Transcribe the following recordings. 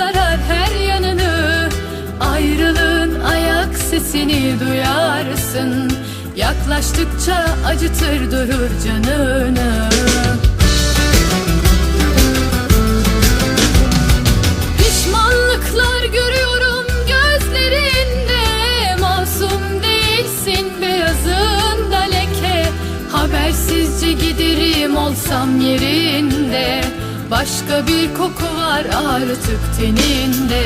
sarar her yanını. Ayrılığın ayak sesini duyarsın. Yaklaştıkça acıtır durur canını. Pişmanlıklar görüyorum gözlerinde. Masum değilsin beyazında leke. Habersizce giderim olsam yerinde Başka bir koku var artık teninde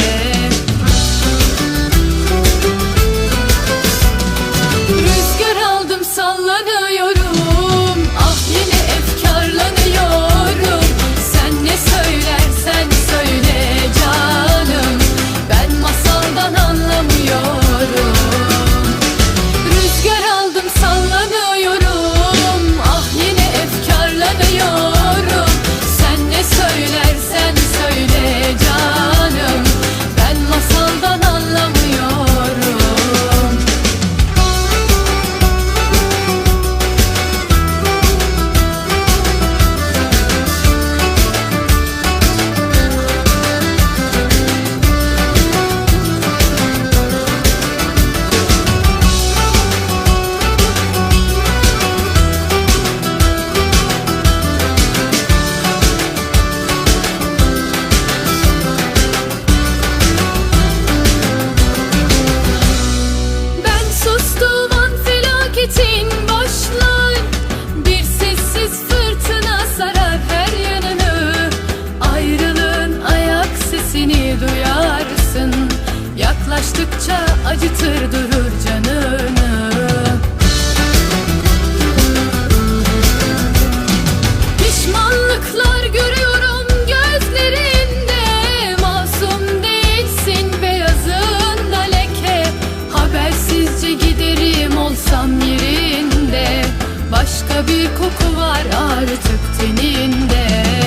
bir koku var artık teninde